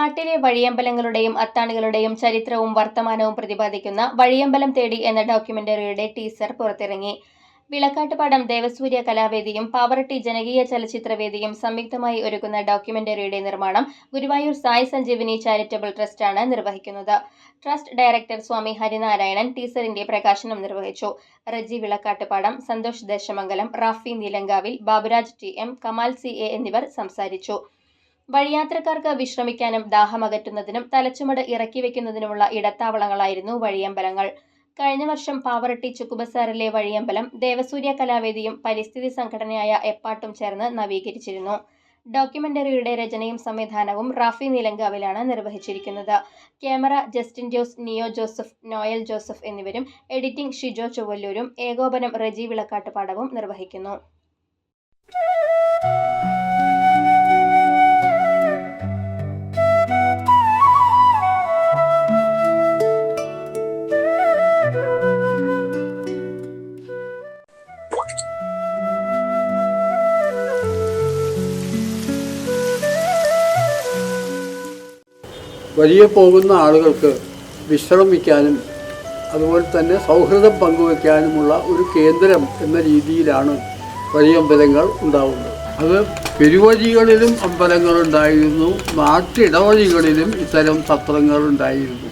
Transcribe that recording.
നാട്ടിലെ വഴിയമ്പലങ്ങളുടെയും അത്താണികളുടെയും ചരിത്രവും വർത്തമാനവും പ്രതിപാദിക്കുന്ന വഴിയമ്പലം തേടി എന്ന ഡോക്യുമെന്ററിയുടെ ടീസർ പുറത്തിറങ്ങി. വിളക്കാട്ടുപാടം ദേവസൂര്യ കലാവേദിയും പാവറട്ടി ജനകീയ ചലച്ചിത്രവേദിയും സംയുക്തമായി ഒരുക്കുന്ന ഡോക്യുമെന്ററിയുടെ നിർമ്മാണം ഗുരുവായൂർ സായി സഞ്ജീവിനി ചാരിറ്റബിൾ ട്രസ്റ്റാണ് നിർവഹിക്കുന്നത്. ട്രസ്റ്റ് ഡയറക്ടർ സ്വാമി ഹരിനാരായണൻ ടീസറിന്റെ പ്രകാശനം നിർവഹിച്ചു. Reji Vilakkattupadam Santhosh Desamangalam Rafi Neelankavil Baburaj T M Kamal C A എന്നിവർ സംസാരിച്ചു. വഴിയാത്രക്കാർക്ക് വിശ്രമിക്കാനും ദാഹമകറ്റുന്നതിനും തലച്ചുമട് ഇറക്കി വെക്കുന്നതിനുമുള്ള ഇടത്താവളങ്ങളായിരുന്നു വഴിയമ്പലങ്ങൾ. കഴിഞ്ഞ വർഷം പാവറട്ടി ചുക്കുബസാറിലെ വഴിയമ്പലം ദേവസൂര്യ കലാവേദിയും പരിസ്ഥിതി സംഘടനയായ എപ്പാട്ടും ചേർന്ന് നവീകരിച്ചിരുന്നു. ഡോക്യുമെന്ററിയുടെ രചനയും സംവിധാനവും റാഫി നീലങ്കാവിലാണ് നിർവഹിച്ചിരിക്കുന്നത്. Camera Justin Jose Neo Joseph Noel Joseph എന്നിവരും എഡിറ്റിംഗ് ഷിജോ ചൊവ്വല്ലൂരും ഏകോപനം റജി വിളക്കാട്ടുപാടവും നിർവഹിക്കുന്നു. വലിയ പോകുന്ന ആളുകൾക്ക് വിശ്രമിക്കാനും അതുപോലെ തന്നെ സൗഹൃദം പങ്കുവയ്ക്കാനുമുള്ള ഒരു കേന്ദ്രം എന്ന രീതിയിലാണ് വലിയ അമ്പലങ്ങൾ ഉണ്ടാവുന്നത്. അത് പെരുവഴികളിലും അമ്പലങ്ങളുണ്ടായിരുന്നു നാട്ടിടവഴികളിലും ഇത്തരം സത്രങ്ങൾ ഉണ്ടായിരുന്നു